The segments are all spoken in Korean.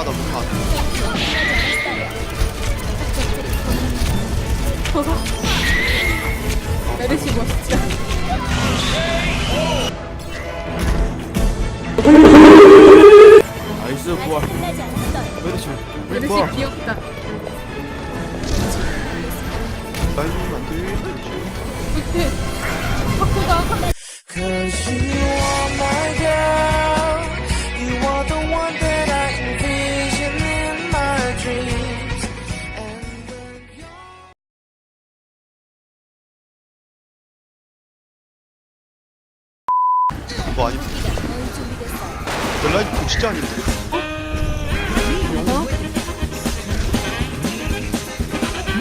아 나 못하 메르시 멋있죠? 나이스 부활 메르시 메르시 부활 귀엽다. 라인 안돼 밑에 파쿠가 이거 아니 벨라인 진짜 아닌데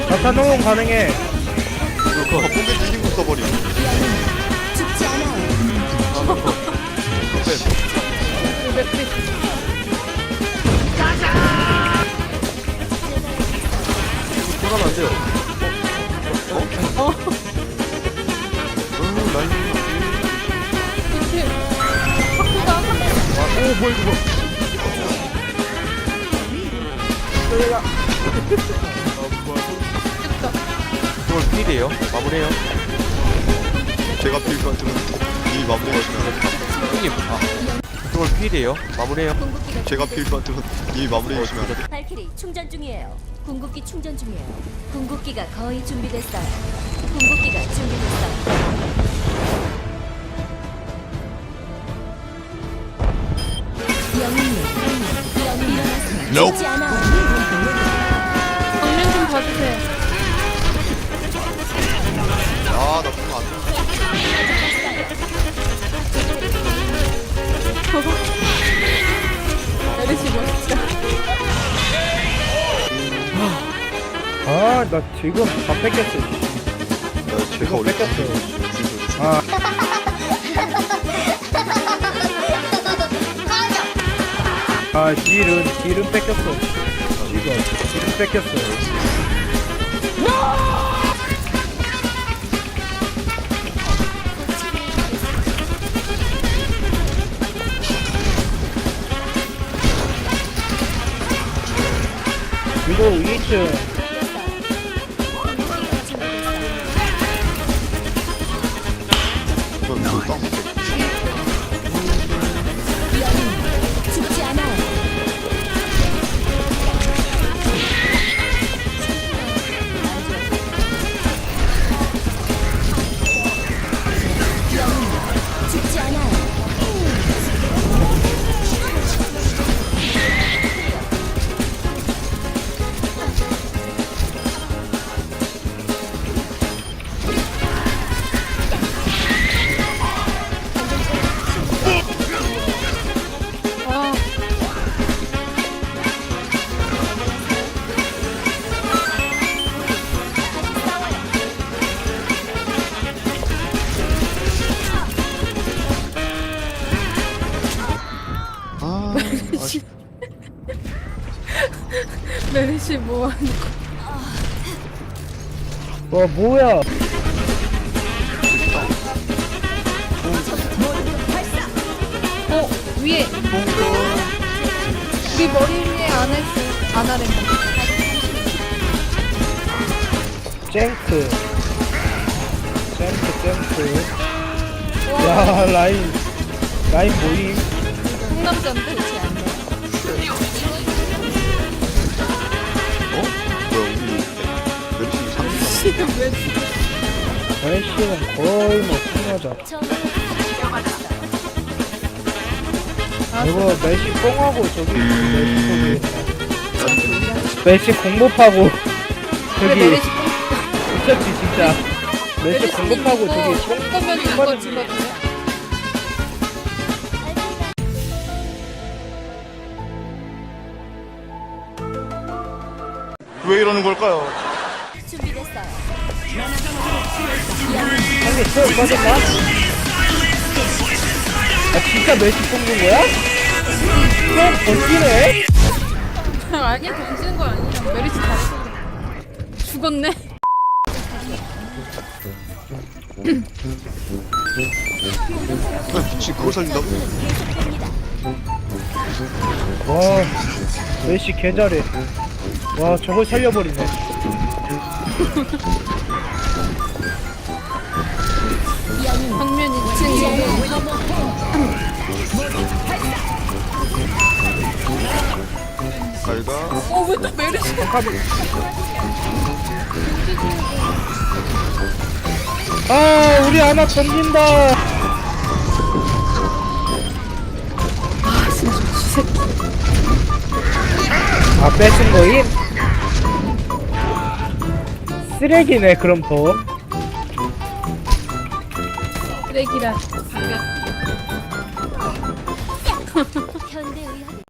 자타 녹음 가능해. 그거 뽕게 뒤진 거 써버리 맥크리 돌아가면 안 돼요 뭐야 이거 귀엽다. 그걸 필이에요 마무리해요 제가 필 것 같으면 이 마무리 하시면 형님 아 그걸 필이에요 마무리해요 제가 필 것 같으면 이 마무리 하시면 발키리 충전 중이에요. 궁극기 충전 중이에요. 궁극기가 거의 준비됐어요. 궁극기가 준비됐어요. 않아. 정면 좀 봐주세요. 아나 보면 안돼 메르시 멋있죠? 아, 나 지금 다 뺏겼어. 나 제가 원래 뺏겼어. 아. 아, 딜은, 딜은 뺏겼어. 이거, 딜은 뺏겼어. 이거 2층. 메르시 뭐하는 와, 뭐야. 어, 위에. 우리 머리 위에 안 했어. 안 하래. 쟁크. 쟁크, 쟁크. 야, 라인. 라인 모임. 상남자인데? 어? 왜 날씨는 거의 뭐 풍요자. 이거 메시 뽕하고 저기 저기 메시 공급하고 왜 저기 미쳤지 진짜 메시 공급하고 저기 뽕 뽕거면 이거 지거든요? 왜 이러는 걸까요? 한개 채워 빠졌나? 아 진짜 메시 뽑는 거야? 또 버티네? 아니야, 던지는 거 아니야. 메르시 잘했어. 죽었네. 미친 그걸 살린다고? 와 메시 개잘해 와 저걸 살려버리네 정면 2층 잘가 어왜 아 우리 아나 던진다 아 뺏은 거임? 쓰레기네 그럼 더 쓰레기라